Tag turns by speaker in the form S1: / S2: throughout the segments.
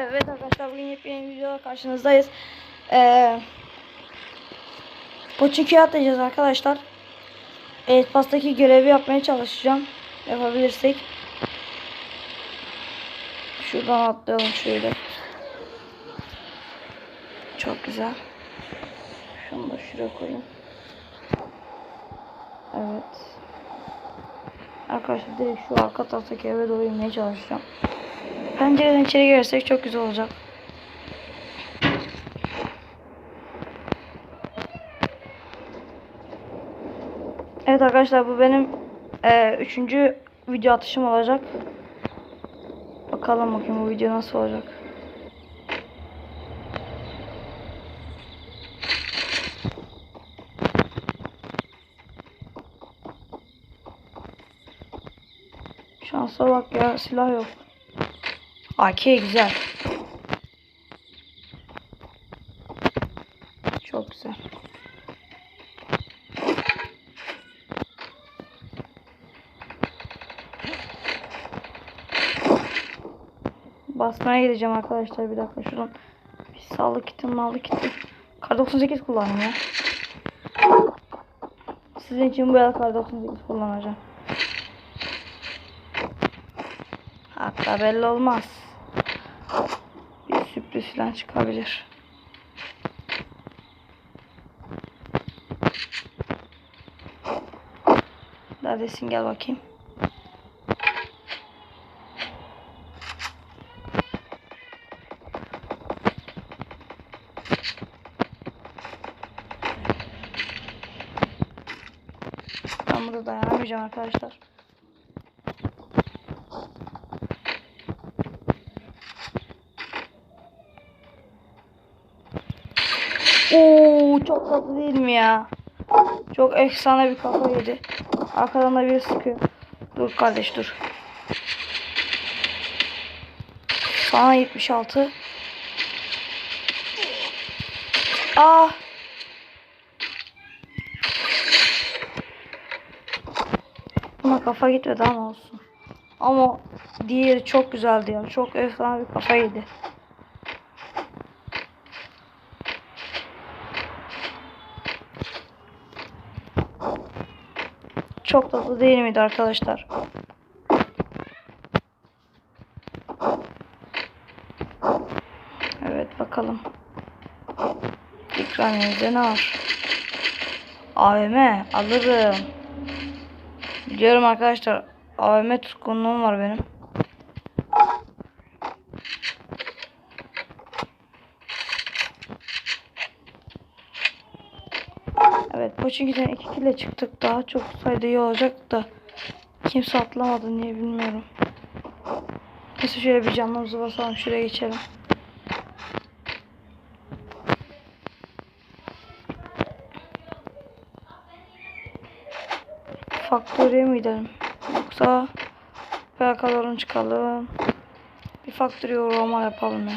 S1: Evet arkadaşlar bugün yepyeni videoda karşınızdayız. Ee, Poçinki'ye atlayacağız arkadaşlar. Evet pastaki görevi yapmaya çalışacağım. Yapabilirsek. Şuradan atlayalım şöyle. Çok güzel. Şunu da şuraya koyayım. Evet. Arkadaşlar direkt şu arka taraftaki eve doğru inmeye çalışacağım. Pencereden içeri girersek çok güzel olacak. Evet arkadaşlar bu benim eee, üçüncü video atışım olacak. Bakalım bakayım bu video nasıl olacak. Şansa bak ya silah yok. AK güzel. Çok güzel. Basmaya gideceğim arkadaşlar bir dakika şuradan. Bir sağlık kitim mallık kitim. Kar 98 kullandım ya. Sizin için bu yıl kar 98 kullanacağım. Hatta belli olmaz. Bir sürpriz falan çıkabilir. Neredesin gel bakayım. Ben burada dayanamayacağım arkadaşlar. Çok tatlı değil mi ya? Çok efsane bir kafa yedi. Arkadan da biri sıkıyor. Dur kardeş dur. Sana 76. Ah. Buna kafa gitmedi ama olsun. Ama diğeri çok güzeldi ya. Çok efsane bir kafa yedi. Çok tatlı değil miydi arkadaşlar? Evet bakalım. İkramiyede ne var? AVM alırım. Biliyorum arkadaşlar. AVM tutkunluğum var benim. Evet Pochinki'den 2 kile çıktık. Daha çok sayıda iyi olacak da kimse atlamadı niye bilmiyorum. Neyse şöyle bir canımızı basalım. Şuraya geçelim. Faktöriye mi gidelim? Yoksa plakalarını çıkalım. Bir faktöriye uğrama yapalım ya.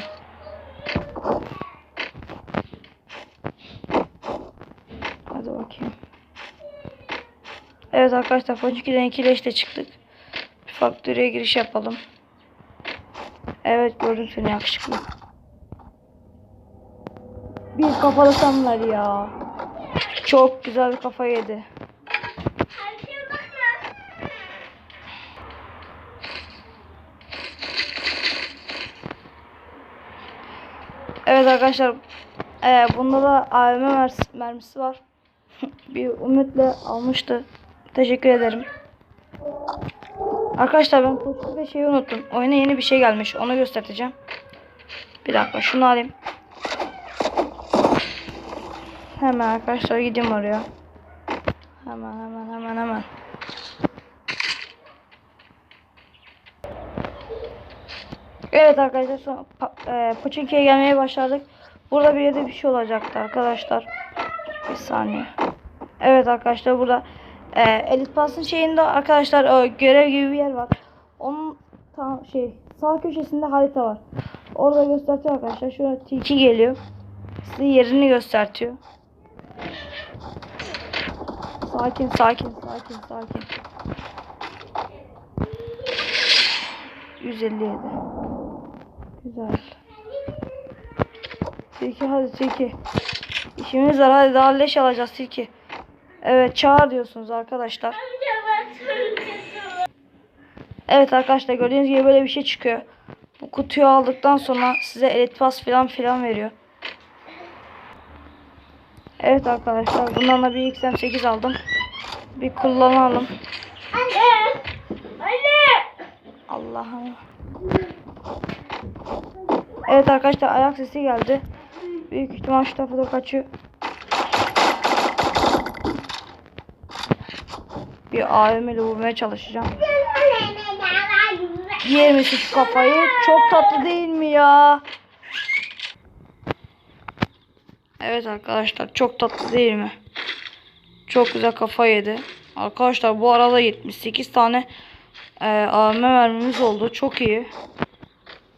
S1: Hadi bakayım. Evet arkadaşlar Ponçiki'den ikileşte çıktık. Bir faktöriye giriş yapalım. Evet gördüm seni yakışıklı. Bir kafalı samlar ya. Çok güzel bir kafa yedi. Evet arkadaşlar. Ee, bunda da AVM mermisi var. bir ümitle almıştı. Teşekkür ederim. Arkadaşlar ben pozitif bir şeyi unuttum. Oyuna yeni bir şey gelmiş. Onu göstereceğim. Bir dakika şunu alayım. Hemen arkadaşlar gideyim oraya. Hemen hemen hemen hemen. Evet arkadaşlar son e, Pochinki'ye gelmeye başladık. Burada bir yerde bir şey olacaktı arkadaşlar. Bir saniye. Evet arkadaşlar burada e, Elite Pass'ın şeyinde arkadaşlar o görev gibi bir yer var. Onun tam şey sağ köşesinde harita var. Orada gösteriyor arkadaşlar. Şurada tilki geliyor. Size yerini gösteriyor. Sakin sakin sakin sakin. 157. Güzel. Tilki hadi tilki. İşimiz var hadi daha leş alacağız tilki. Evet çağır diyorsunuz arkadaşlar. Evet arkadaşlar gördüğünüz gibi böyle bir şey çıkıyor. Bu kutuyu aldıktan sonra size elit pas filan filan veriyor. Evet arkadaşlar bundan da bir XM8 aldım. Bir kullanalım.
S2: Anne! Anne!
S1: Allah'ım. Evet arkadaşlar ayak sesi geldi. Büyük ihtimal şu tarafa da kaçıyor. Bir AVM ile vurmaya çalışacağım. Yer misin şu kafayı? Çok tatlı değil mi ya? Evet arkadaşlar çok tatlı değil mi? Çok güzel kafa yedi. Arkadaşlar bu arada 78 tane e, AVM mermimiz oldu. Çok iyi.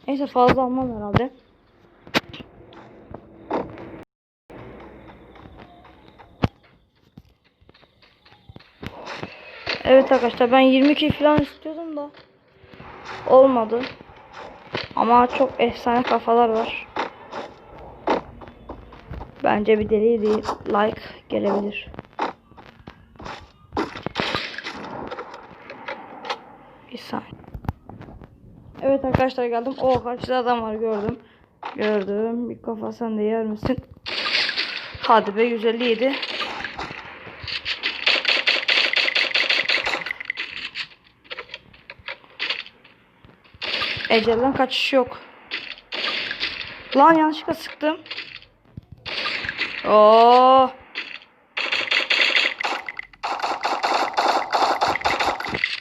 S1: Neyse fazla almam herhalde. Evet arkadaşlar ben 22 falan istiyordum da olmadı. Ama çok efsane kafalar var. Bence bir deli değil. Like gelebilir. Bir saniye. Evet arkadaşlar geldim. O karşıda adam var gördüm. Gördüm. Bir kafa sen de yer misin? Hadi be 157. Ecelden kaçış yok. Lan yanlışlıkla sıktım. Oo.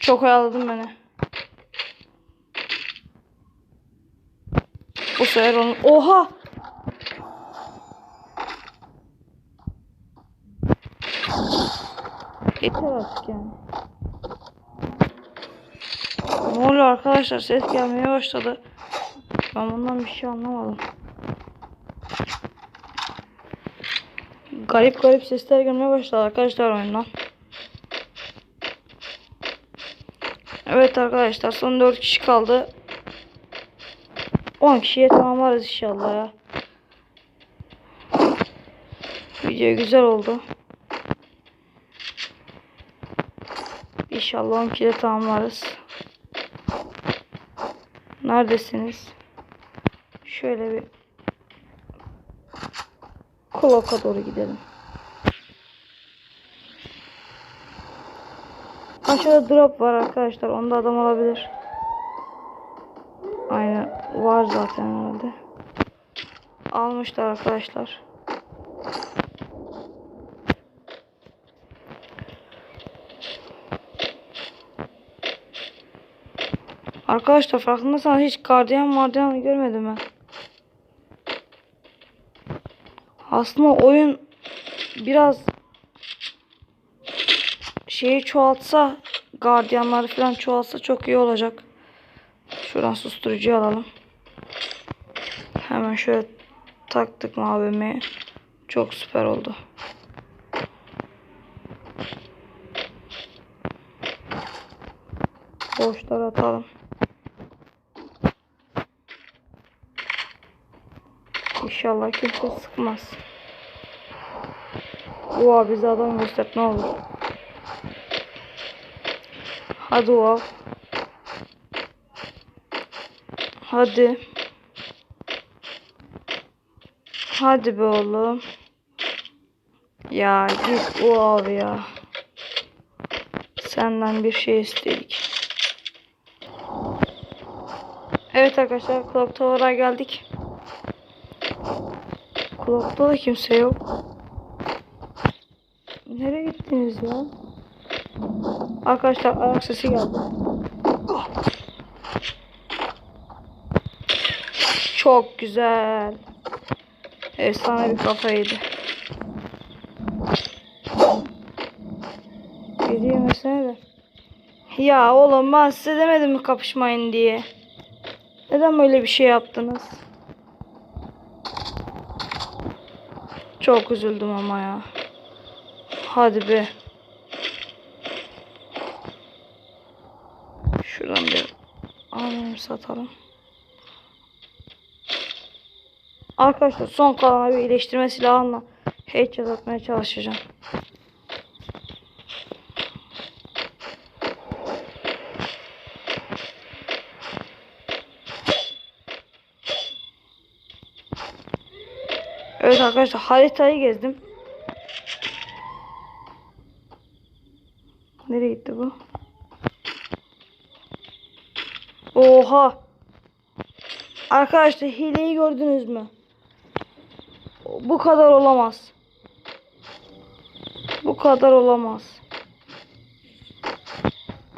S1: Çok oyaladın beni. Bu sefer onu... Oha! Yeter artık yani. Ne oluyor arkadaşlar? Ses gelmeye başladı. Ben bundan bir şey anlamadım. Garip garip sesler gelmeye başladı arkadaşlar oyundan. Evet arkadaşlar son 4 kişi kaldı. 10 kişiye tamamlarız inşallah ya. Video güzel oldu. İnşallah 10 kişiye tamamlarız. Neredesiniz? Şöyle bir Kulok'a doğru gidelim. Aşağıda drop var arkadaşlar. Onda adam olabilir. Aynen var zaten herhalde. Almışlar arkadaşlar. Arkadaşlar farkındaysanız hiç gardiyan vardiyan görmedim ben. Aslında oyun biraz şeyi çoğaltsa gardiyanları falan çoğaltsa çok iyi olacak. Şuradan susturucuyu alalım. Hemen şöyle taktık mavime. Çok süper oldu. Boşları atalım. İnşallah kimse sıkmaz. Oha bize adam göster ne olur. Hadi oha. Hadi. Hadi be oğlum. Ya git o abi ya. Senden bir şey istedik. Evet arkadaşlar Clock Tower'a geldik. Clock'ta da kimse yok. Nereye gittiniz ya? Arkadaşlar ayak sesi geldi. Çok güzel. Efsane bir kafaydı. Geliyor mesela de. Ya oğlum ben size demedim mi kapışmayın diye. Neden böyle bir şey yaptınız? Çok üzüldüm ama ya. Hadi be. Şuradan bir alalım satalım. Arkadaşlar son kalan bir iyileştirme silahımla headshot atmaya çalışacağım. Evet arkadaşlar haritayı gezdim. Nereye gitti bu? Oha! Arkadaşlar hileyi gördünüz mü? Bu kadar olamaz. Bu kadar olamaz.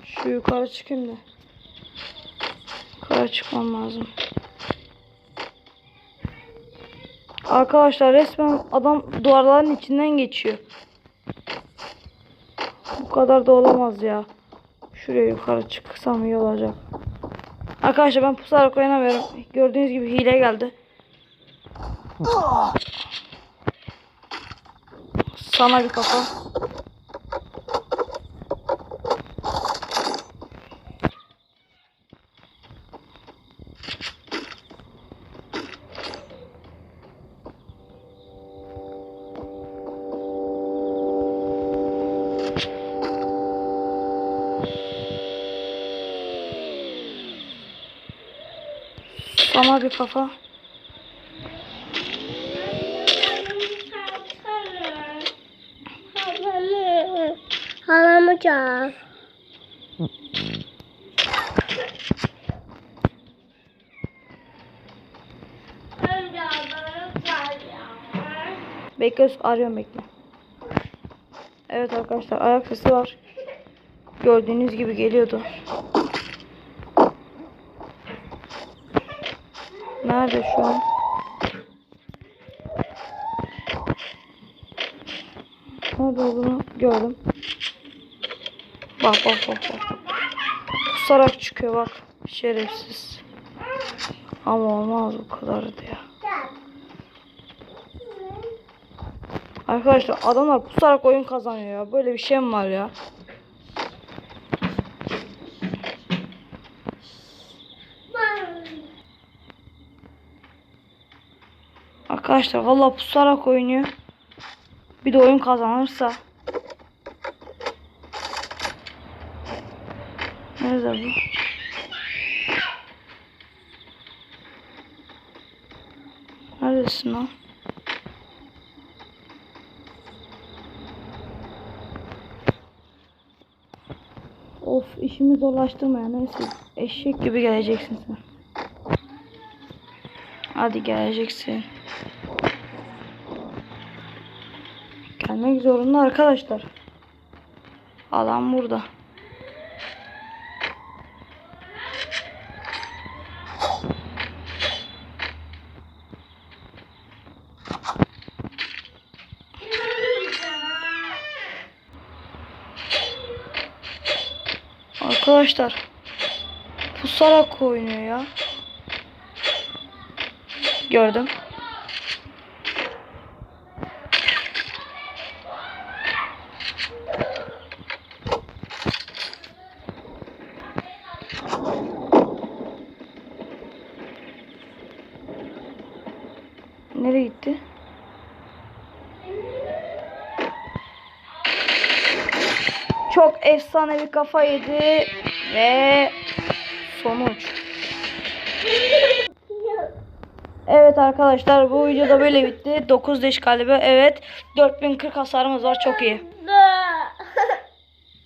S1: Şu yukarı çıkayım da. Yukarı çıkmam lazım. Arkadaşlar resmen adam duvarların içinden geçiyor. Bu kadar da olamaz ya. Şuraya yukarı çıksam iyi olacak. Arkadaşlar ben pusarak oynamıyorum. Gördüğünüz gibi hile geldi. Sana bir kafa. Sana bir kafa.
S2: Halamı çağır.
S1: Bekle arıyorum bekle. Evet arkadaşlar ayak sesi var. Gördüğünüz gibi geliyordu. Nerede şu an? Nerede olduğunu gördüm. Bak bak bak bak. Kusarak çıkıyor bak. Şerefsiz. Ama olmaz bu kadardı ya. Arkadaşlar adamlar pusarak oyun kazanıyor ya. Böyle bir şey mi var ya? Arkadaşlar vallahi pusarak oynuyor. Bir de oyun kazanırsa. Nerede bu? Neredesin lan? Of işimi zorlaştırma ya neyse. Eşek gibi geleceksin sen. Hadi geleceksin. Gelmek zorunda arkadaşlar. Adam burada. Arkadaşlar pusarak oynuyor ya. Gördüm. Nereye gitti? Çok efsane bir kafa yedi ve sonuç. Evet arkadaşlar bu videoda böyle bitti. 9 leş galiba. Evet 4040 hasarımız var çok iyi.